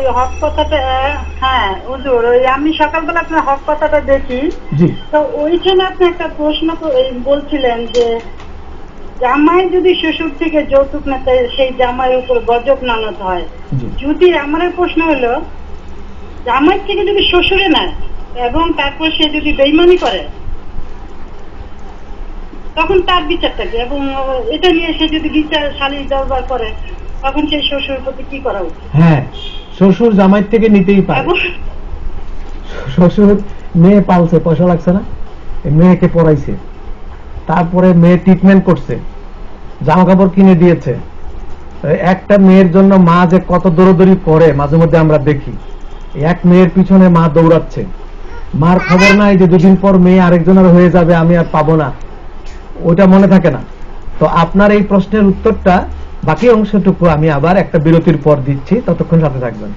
ওই হক কথাটা হ্যাঁ হুজুর ওই আমি সকালবেলা আপনার হক কথাটা দেখি। তো ওইখানে আপনি একটা প্রশ্ন বলছিলেন যে জামাই যদি শ্বশুর থেকে যৌতুক না চায় সেই জামাইয়ের উপর গজব নানত হয়। যদি আমার প্রশ্ন হলো জামাই থেকে যদি শ্বশুরে নেয় এবং তারপর সে যদি বেইমানি করে তখন তার বিচারটা কি? এবং এটা নিয়ে সে যদি বিচার সালিশ দরবার করে তখন সেই শ্বশুর প্রতি কি করা উচিত? হ্যাঁ শ্বশুর জামাই থেকে নিতেই পারে। শ্বশুর মেয়ে পালছে পয়সা লাগছে না। মেয়েকে পড়াইছে। তারপরে মেয়ে ট্রিটমেন্ট করছে। জামা কাপড় কিনে দিয়েছে। একটা মেয়ের জন্য মা যে কত দৌড়দৌড়ি করে মাঝে মধ্যে আমরা দেখি। এক মেয়ের পিছনে মা দৌড়াচ্ছে। মার খবর নাই যে দুদিন পর মেয়ে আরেকজনের হয়ে যাবে আমি আর পাবো না। ওটা মনে থাকে না। তো আপনার এই প্রশ্নের উত্তরটা বাকি অংশটুকু আমি আবার একটা বিরতির পর দিচ্ছি ততক্ষণ সাথে থাকবেন।